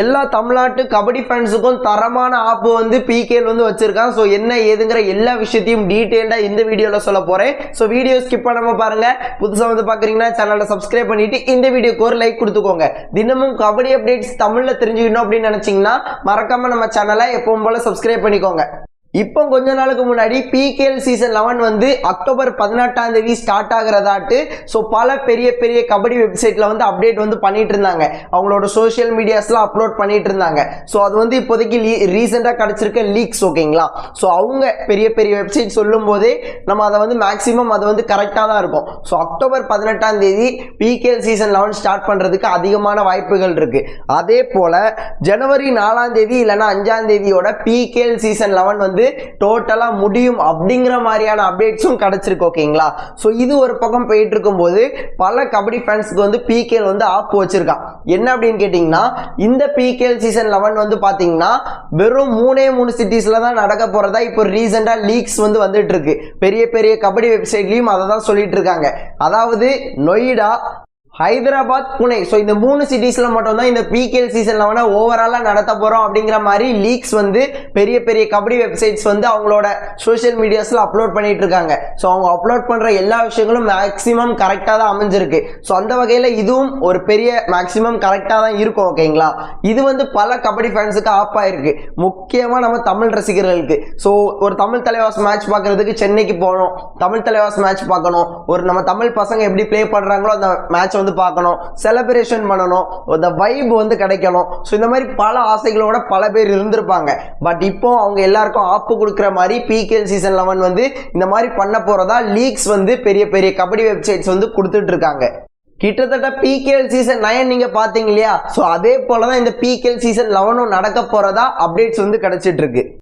எல்லா தமிழ்நாட்டு கபடி ஃபேன்ஸுக்கும் தரமான ஆப்பு வந்து பிகேல் வந்து வச்சிருக்கான் ஸோ என்ன ஏதுங்கிற எல்லா விஷயத்தையும் டீட்டெயில்டாக இந்த வீடியோவில் சொல்ல போகிறேன் ஸோ வீடியோ ஸ்கிப் பண்ணாமல் பாருங்க. புதுசாக வந்து பார்க்குறீங்கன்னா சேனலை சப்ஸ்கிரைப் பண்ணிட்டு இந்த வீடியோக்கு ஒரு லைக் கொடுத்துக்கோங்க. தினமும் கபடி அப்டேட்ஸ் தமிழில் தெரிஞ்சுக்கணும் அப்படின்னு நினச்சிங்கன்னா மறக்காமல் நம்ம சேனலை எப்பவும் போல சப்ஸ்கிரைப் பண்ணிக்கோங்க. இப்போ கொஞ்ச நாளுக்கு முன்னாடி பிகேஎல் சீசன் லெவன் வந்து அக்டோபர் பதினெட்டாம் தேதி ஸ்டார்ட் ஆகிறதாட்டு ஸோ பல பெரிய பெரிய கபடி வெப்சைட்டில் வந்து அப்டேட் வந்து பண்ணிட்டு இருந்தாங்க. அவங்களோட சோஷியல் மீடியாஸ்லாம் அப்லோட் பண்ணிட்டு இருந்தாங்க. ஸோ அது வந்து இப்போதைக்கு ரீசெண்டாக கிடச்சிருக்க லீக்ஸ் ஓகேங்களா ஸோ அவங்க பெரிய பெரிய வெப்சைட் சொல்லும் போதே நம்ம அதை வந்து மேக்ஸிமம் அது வந்து கரெக்டாக தான் இருக்கும். ஸோ அக்டோபர் பதினெட்டாம் தேதி பிகேஎல் சீசன் லெவன் ஸ்டார்ட் பண்ணுறதுக்கு அதிகமான வாய்ப்புகள் இருக்கு. அதே போல் ஜனவரி நாலாம் தேதி இல்லைன்னா அஞ்சாம் தேதியோட பிகேஎல் சீசன் லெவன் வந்து டோட்டலாக முடியும் அப்படிங்கிற மாதிரியான அப்டேட்ஸும் கிடச்சிருக்கு ஓகேங்களா ஸோ இது ஒரு பக்கம் போயிட்டு இருக்கும்போது பல கபடி ஃபேன்ஸுக்கு வந்து பிகேஎல் வந்து ஆப் வச்சிருக்கான். என்ன அப்படின்னு கேட்டிங்கன்னா இந்த பிகேஎல் சீசன் லெவன் வந்து பார்த்தீங்கன்னா வெறும் மூணே மூணு சிட்டிஸில் தான் நடக்க போகிறதா இப்போ ரீசெண்டாக லீக்ஸ் வந்து வந்துட்டு இருக்கு பெரிய பெரிய கபடி வெப்சைட்லேயும் அதை தான் சொல்லிட்டு இருக்காங்க அதாவது நொய்டா ஹைதராபாத் புனே. ஸோ இந்த மூணு சிட்டிஸில் மட்டும்தான் இந்த பிகேஎல் சீசனில் வேணால் ஓவராலாக நடத்த போகிறோம் அப்படிங்கிற மாதிரி லீக்ஸ் வந்து பெரிய பெரிய கபடி வெப்சைட்ஸ் வந்து அவங்களோட சோஷியல் மீடியாஸில் அப்லோட் பண்ணிட்டு இருக்காங்க. ஸோ அவங்க அப்லோட் பண்ணுற எல்லா விஷயங்களும் மேக்ஸிமம் கரெக்டாக தான் அமைஞ்சிருக்கு. ஸோ அந்த வகையில் இதுவும் ஒரு பெரிய மேக்ஸிமம் கரெக்டாக தான் இருக்கும் ஓகேங்களா இது வந்து பல கபடி ஃபேன்ஸுக்கு ஆப் ஆயிருக்கு. முக்கியமாக நம்ம தமிழ் ரசிகர்களுக்கு. ஸோ ஒரு தமிழ் தலைவாஸ் மேட்ச் பார்க்கறதுக்கு சென்னைக்கு போகணும். தமிழ் தலைவாஸ் மேட்ச் பார்க்கணும். ஒரு நம்ம தமிழ் பசங்க எப்படி ப்ளே பண்ணுறாங்களோ அந்த மேட்ச் வந்து பார்க்கணும் செலிப்ரேஷன் பண்ணணும் அந்த வைப் வந்து கிடைக்கணும். ஸோ இந்த மாதிரி பல ஆசைகளோட பல பேர் இருந்திருப்பாங்க. பட் இப்போ அவங்க எல்லாருக்கும் ஆப்பு கொடுக்குற மாதிரி பிகேஎல் சீசன் லெவன் வந்து இந்த மாதிரி பண்ண போகிறதா லீக்ஸ் வந்து பெரிய பெரிய கபடி வெப்சைட்ஸ் வந்து கொடுத்துட்டு இருக்காங்க. கிட்டத்தட்ட பிகேஎல் சீசன் நயன் நீங்க பாத்தீங்க இல்லையா? ஸோ அதே போல தான் இந்த பிகேஎல் சீசன் லெவனும் நடக்க போறதா அப்டேட்ஸ் வந்து கிடைச்சிட்டு இருக்கு.